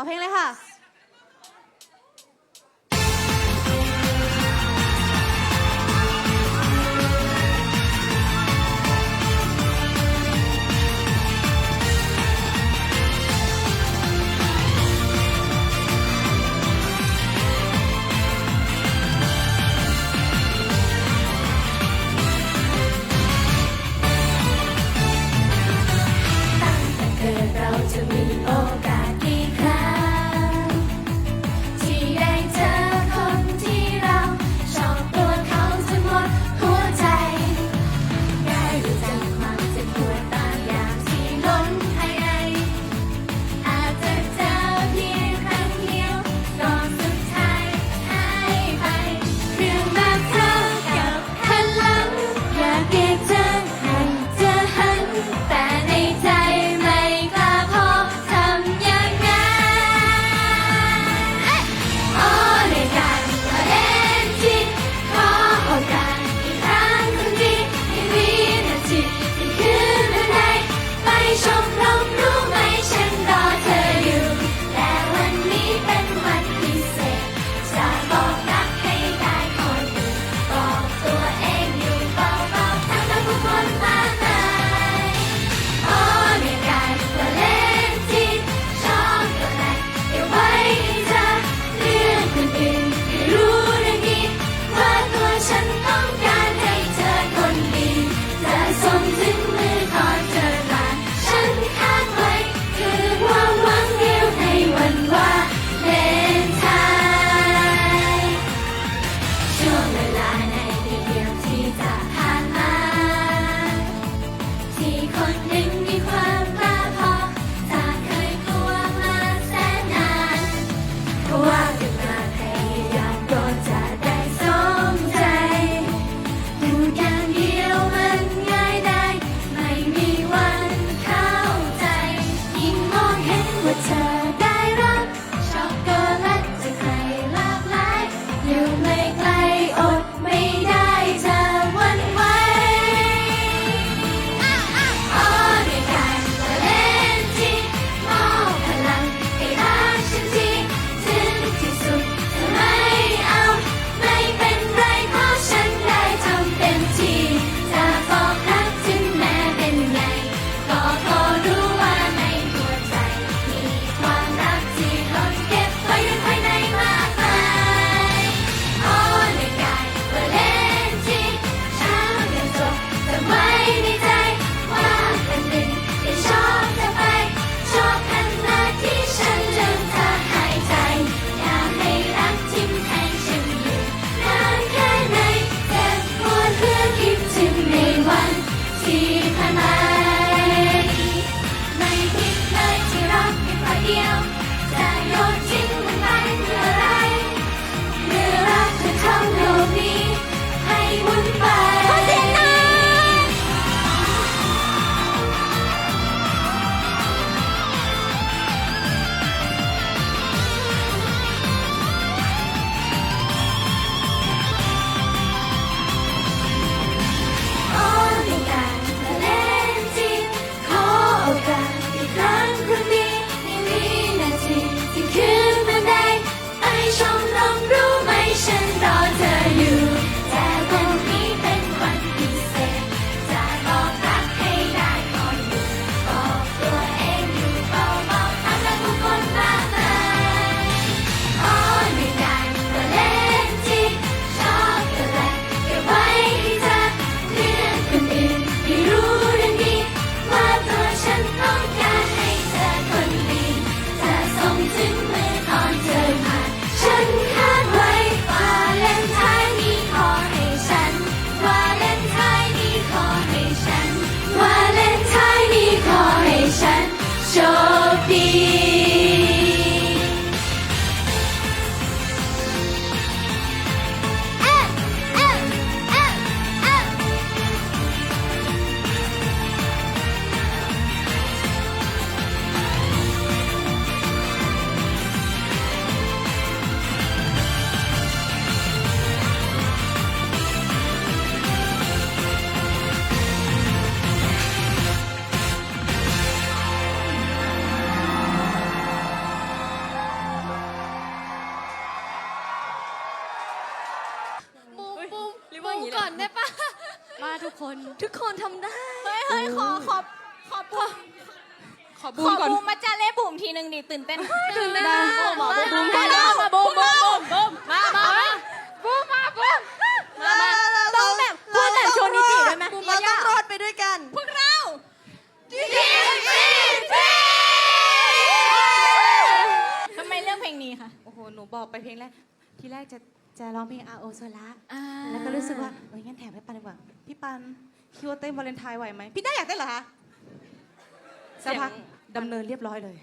ขอเพลงเลยค่ะ ก่อนได้ปะมาทุกคน ทุกคนทำได้ เฮ้ยเฮ้ยขอขอขอบูมขอขบูอมก่อน บูมมาจ้าเล่บูมทีนึงดิตื่นเต้นตื่นเต้นได้มากบูมมาบูมมาแล้วมาบูมบูมบูมบูมมามามาบูมมาบูมมามาต้องแบบพูดแบบโชนิจิด้วยไหมเราต้องรอดไปด้วยกัน พวกเราทำไมเลือกเพลงนี้คะโอ้โห หนูบอกไปเพลงแรก ทีแรกจะ จะร้องเพลงอาโอโซล่าแล้วก็รู้สึกว่าเอ้ยงั้นแถมให้ปันดีกว่า พี่ปันคิดว่าเต้นวาเลนไทน์ไหวไหมพี่ได้าอยากเต้นเหรอคะสักพักดำเนินเรียบร้อยเลย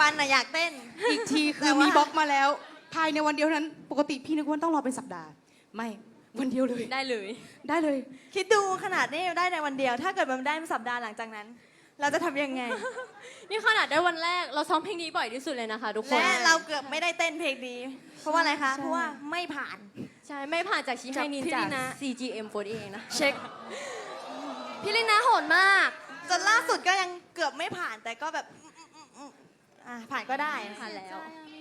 ปันน่ะอยากเต้น อีกทีคือมีบล็อกมาแล้ว ภายในวันเดียวนั้น ปกติพี่นึกว่าต้องรอเป็นสัปดาห์ ไม่วันเดียวเลยได้เลย ได้เลย คิดดูขนาดนี้ได้ในวันเดียว ถ้าเกิดมันได้สัปดาห์หลังจากนั้น เราจะทำยังไง นี่ขนาดได้วันแรกเราซ้อมเพลงนี้บ่อยที่สุดเลยนะคะ ทุกคน และเราเกือบไม่ได้เต้นเพลงนี้ เพราะว่าอะไรคะเพราะว่าไม่ผ่าน ใช่ ไม่ผ่านจากชิไฮนินพี่จากลินะ CGM48 เองนะเช็คพี่ลินะโหดมาก จนล่าสุดก็ยังเกือบไม่ผ่านแต่ก็แบบอืมอืมอืมอะผ่านก็ได้ผ่านแล้วมี